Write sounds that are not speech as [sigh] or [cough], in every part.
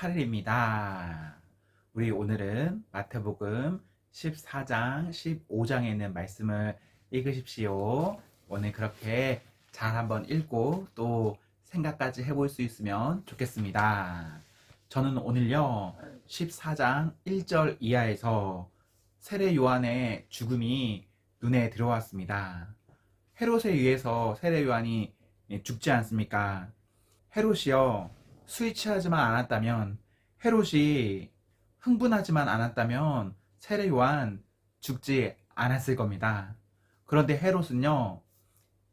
8일입니다. 우리 오늘은 마태복음 14장, 15장에 있는 말씀을 읽으십시오. 오늘 그렇게 잘 한번 읽고 또 생각까지 해볼 수 있으면 좋겠습니다. 저는 오늘요, 14장 1절 이하에서 세례 요한의 죽음이 눈에 들어왔습니다. 헤롯에 의해서 세례 요한이 죽지 않습니까? 헤롯이요, 스위치하지만 않았다면, 헤롯이 흥분하지만 않았다면, 세례 요한 죽지 않았을 겁니다. 그런데 헤롯은요,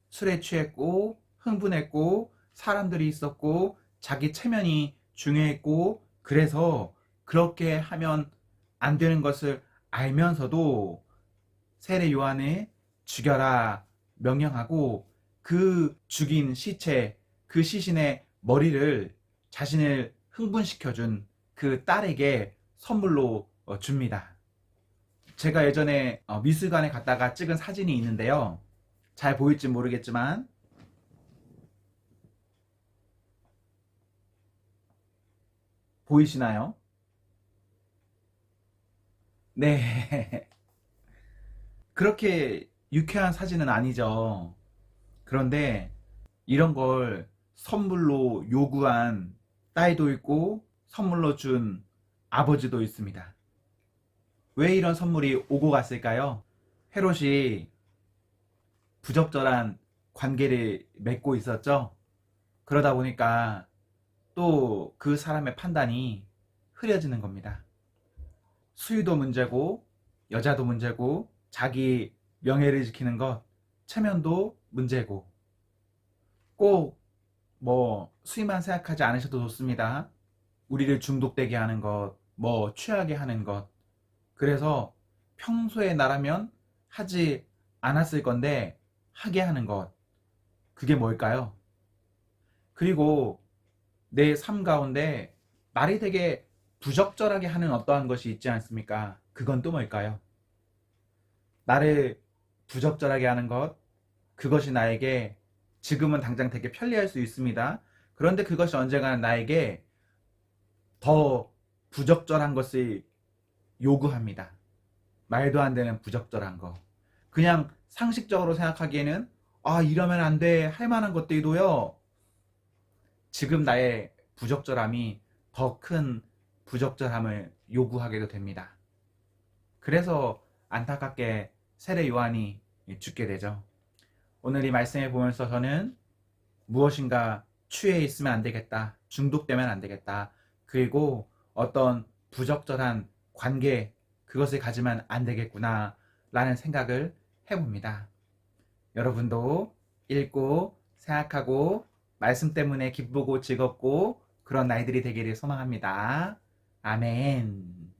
술에 취했고, 흥분했고, 사람들이 있었고, 자기 체면이 중요했고, 그래서 그렇게 하면 안 되는 것을 알면서도 세례 요한을 죽여라 명령하고 그 죽인 시체, 그 시신의 머리를 자신을 흥분시켜준 그 딸에게 선물로 어, 줍니다. 제가 예전에 어, 미술관에 갔다가 찍은 사진이 있는데요. 잘 보일지 모르겠지만 보이시나요? 네. [laughs] 그렇게 유쾌한 사진은 아니죠. 그런데 이런 걸 선물로 요구한 딸도 있고 선물로 준 아버지도 있습니다. 왜 이런 선물이 오고 갔을까요? 헤롯이 부적절한 관계를 맺고 있었죠. 그러다 보니까 또 그 사람의 판단이 흐려지는 겁니다. 수유도 문제고 여자도 문제고 자기 명예를 지키는 것 체면도 문제고 꼭 뭐 수위만 생각하지 않으셔도 좋습니다. 우리를 중독되게 하는 것, 뭐 취하게 하는 것. 그래서 평소에 나라면 하지 않았을 건데 하게 하는 것. 그게 뭘까요? 그리고 내 삶 가운데 말이 되게 부적절하게 하는 어떠한 것이 있지 않습니까? 그건 또 뭘까요? 나를 부적절하게 하는 것, 그것이 나에게 지금은 당장 되게 편리할 수 있습니다. 그런데 그것이 언젠가는 나에게 더 부적절한 것을 요구합니다. 말도 안 되는 부적절한 거. 그냥 상식적으로 생각하기에는 아, 이러면 안 돼. 할 만한 것들도요. 지금 나의 부적절함이 더 큰 부적절함을 요구하게도 됩니다. 그래서 안타깝게 세례 요한이 죽게 되죠. 오늘 이 말씀을 보면서 저는 무엇인가 취해 있으면 안 되겠다. 중독되면 안 되겠다. 그리고 어떤 부적절한 관계, 그것을 가지면 안 되겠구나. 라는 생각을 해봅니다. 여러분도 읽고 생각하고 말씀 때문에 기쁘고 즐겁고 그런 날들이 되기를 소망합니다. 아멘.